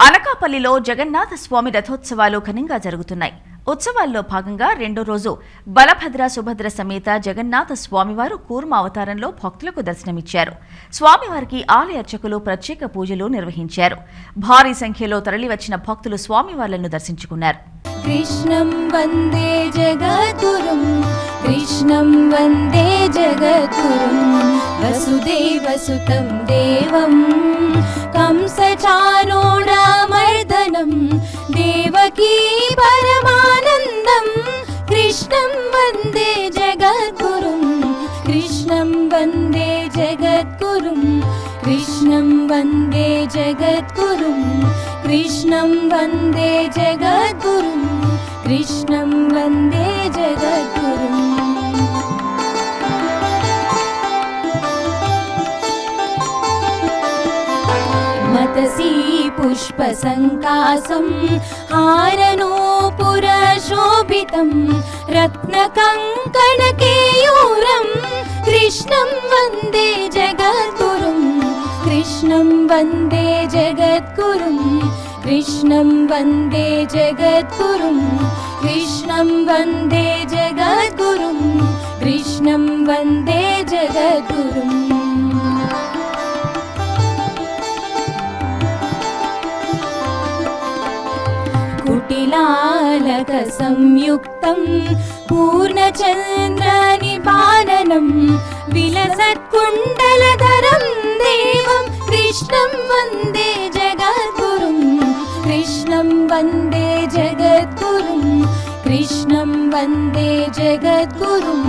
అనకాపల్లిలో జగన్నాథ స్వామి రథోత్సవాలు ఘనంగా జరుగుతున్నాయి. ఉత్సవాల్లో భాగంగా రెండో రోజు బలభద్ర సుభద్ర సమేత జగన్నాథ స్వామివారు కూర్మ అవతారంలో భక్తులకు దర్శనమిచ్చారు. స్వామివారికి ఆలయ అర్చకులు ప్రత్యేక పూజలు నిర్వహించారు. భారీ సంఖ్యలో తరలివచ్చిన భక్తులు స్వామివార్లను దర్శించుకున్నారు. కృష్ణం వందే జగతురుం కృష్ణం వందే జగతురుం వసుదేవసుతం దేవం परमानन्दं कृष्णं वन्दे जगद्गुरुं कृष्णं वन्दे जगद्गुरुं कृष्णं वन्दे जगद्गुरुं कृष्णं वन्दे जगद्गुरुं कृष्णं वन्दे जगद्गुरुम् पुष्पसङ्कासं हारनोपुरशोभितं रत्नकङ्कणकेयूरं कृष्णं वन्दे जगद्गुरुं कृष्णं वन्दे जगद्गुरुं कृष्णं वन्दे जगद्गुरुं कृष्णं वन्दे जगद्गुरुं कृष्णं वन्दे जगद्गुरुम् कुटिलालकसंयुक्तं पूर्णचन्द्रनिपालनं विलसत्कुण्डलधरं देवं कृष्णं वन्दे जगद्गुरुं कृष्णं वन्दे जगद्गुरुं कृष्णं वन्दे जगद्गुरुं